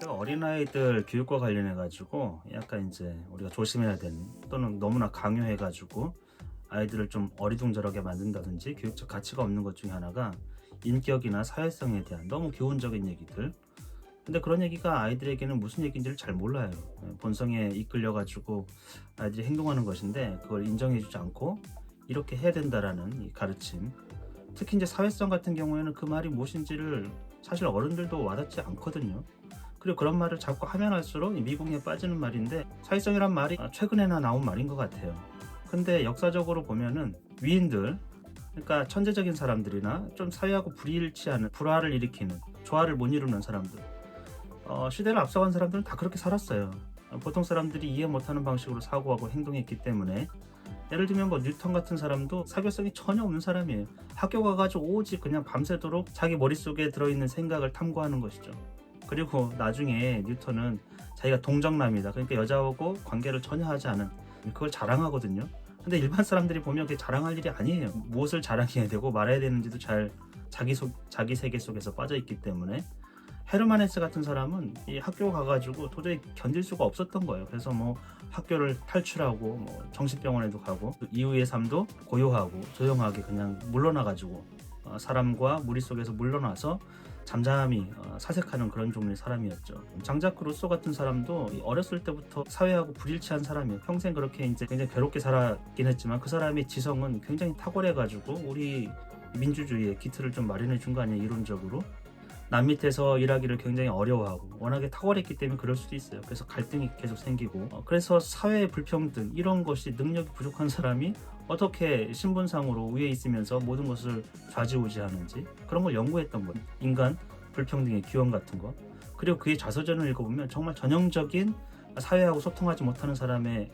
제가 어린아이들 교육과 관련해 가지고 약간 이제 우리가 조심해야 되는 또는 너무나 강요해 가지고 아이들을 좀 어리둥절하게 만든다든지 교육적 가치가 없는 것 중에 하나가 인격이나 사회성에 대한 너무 교훈적인 얘기들. 근데 그런 얘기가 아이들에게는 무슨 얘기인지를 잘 몰라요. 본성에 이끌려 가지고 아이들이 행동하는 것인데 그걸 인정해 주지 않고 이렇게 해야 된다라는 이 가르침 특히 이제 사회성 같은 경우에는 그 말이 무엇인지를 사실 어른들도 와닿지 않거든요 그리고 그런 말을 자꾸 하면 할수록 이 미궁에 빠지는 말인데 사회성이란 말이 아, 최근에나 나온 말인 것 같아요. 근데 역사적으로 보면은 위인들, 그러니까 천재적인 사람들이나 좀 사회하고 불일치하는 불화를 일으키는 조화를 못 이루는 사람들, 어, 시대를 앞서간 사람들은 다 그렇게 살았어요. 어, 보통 사람들이 이해 못하는 방식으로 사고하고 행동했기 때문에 예를 들면 뭐 뉴턴 같은 사람도 사교성이 전혀 없는 사람이에요. 학교 가가지고 오직 그냥 밤새도록 자기 머릿속에 들어있는 생각을 탐구하는 것이죠. 그리고 나중에 뉴턴은 자기가 동정남이다. 그러니까 여자하고 관계를 전혀 하지 않은 그걸 자랑하거든요. 근데 일반 사람들이 보면 그게 자랑할 일이 아니에요. 무엇을 자랑해야 되고 말해야 되는지도 잘 자기 속 자기 세계 속에서 빠져 있기 때문에 헤르만헤스 같은 사람은 이 학교 가가지고 도저히 견딜 수가 없었던 거예요. 그래서 뭐 학교를 탈출하고 뭐 정신병원에도 가고 이후의 삶도 고요하고 조용하게 그냥 물러나가지고 어, 사람과 무리 속에서 물러나서 잠잠히 어, 사색하는 그런 종류의 사람이었죠. 장자크 루소 같은 사람도 이 어렸을 때부터 사회하고 불일치한 사람이에요. 평생 그렇게 이제 굉장히 괴롭게 살았긴 했지만 그 사람의 지성은 굉장히 탁월해가지고 우리 민주주의의 기틀을 좀 마련해 준 거 아니에요 이론적으로. 남 밑에서 일하기를 굉장히 어려워하고 워낙에 탁월했기 때문에 그럴 수도 있어요. 그래서 갈등이 계속 생기고 어, 그래서 사회의 불평등 이런 것이 능력이 부족한 사람이 어떻게 신분상으로 위에 있으면서 모든 것을 좌지우지하는지 그런 걸 연구했던 거예요. 인간 불평등의 기원 같은 거. 그리고 그의 자서전을 읽어보면 정말 전형적인 사회하고 소통하지 못하는 사람의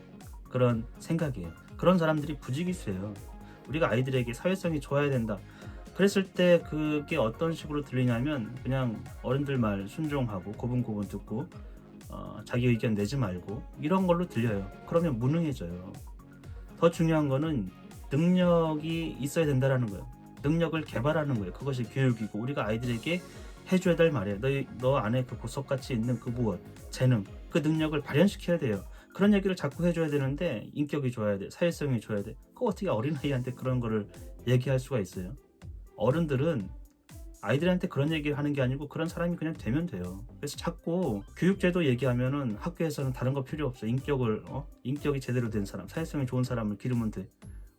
그런 생각이에요. 그런 사람들이 부지기수예요. 우리가 아이들에게 사회성이 좋아야 된다. 그랬을 때 그게 어떤 식으로 들리냐면 그냥 어른들 말 순종하고 고분고분 듣고 어, 자기 의견 내지 말고 이런 걸로 들려요. 그러면 무능해져요. 더 중요한 거는 능력이 있어야 된다라는 거예요. 능력을 개발하는 거예요. 그것이 교육이고 우리가 아이들에게 해줘야 될 말이에요. 너, 너 안에 그 보석같이 있는 그 무엇, 재능, 그 능력을 발현시켜야 돼요. 그런 얘기를 자꾸 해줘야 되는데 인격이 좋아야 돼, 사회성이 좋아야 돼. 그 어떻게 어린아이한테 그런 거를 얘기할 수가 있어요? 어른들은 아이들한테 그런 얘기를 하는 게 아니고 그런 사람이 그냥 되면 돼요. 그래서 자꾸 교육제도 얘기하면은 학교에서는 다른 거 필요 없어. 인격을 어? 인격이 제대로 된 사람, 사회성이 좋은 사람을 기르면 돼.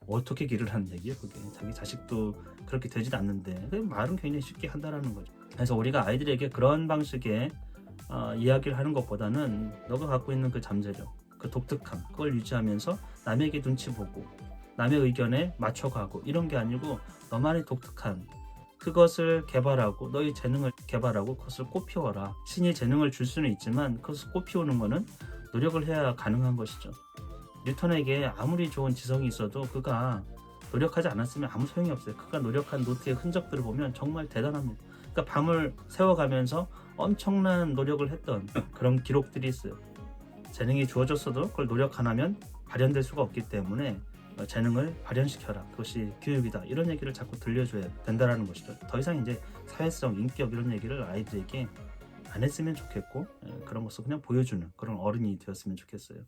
어떻게 기를 하는 얘기예요, 그게. 자기 자식도 그렇게 되진 않는데 그 말은 굉장히 쉽게 한다라는 거죠. 그래서 우리가 아이들에게 그런 방식의 어, 이야기를 하는 것보다는 너가 갖고 있는 그 잠재력, 그 독특함, 그걸 유지하면서 남에게 눈치 보고 남의 의견에 맞춰가고 이런 게 아니고 너만의 독특한 그것을 개발하고 너의 재능을 개발하고 그것을 꽃피워라. 신이 재능을 줄 수는 있지만 그것을 꽃피우는 거는 노력을 해야 가능한 것이죠. 뉴턴에게 아무리 좋은 지성이 있어도 그가 노력하지 않았으면 아무 소용이 없어요. 그가 노력한 노트의 흔적들을 보면 정말 대단합니다. 그러니까 밤을 세워가면서 엄청난 노력을 했던 그런 기록들이 있어요. 재능이 주어졌어도 그걸 노력 안 하면 발현될 수가 없기 때문에 어, 재능을 발현시켜라. 그것이 교육이다. 이런 얘기를 자꾸 들려줘야 된다라는 것이죠. 더 이상 이제 사회성, 인격 이런 얘기를 아이들에게 안 했으면 좋겠고 예, 그런 것을 그냥 보여주는 그런 어른이 되었으면 좋겠어요.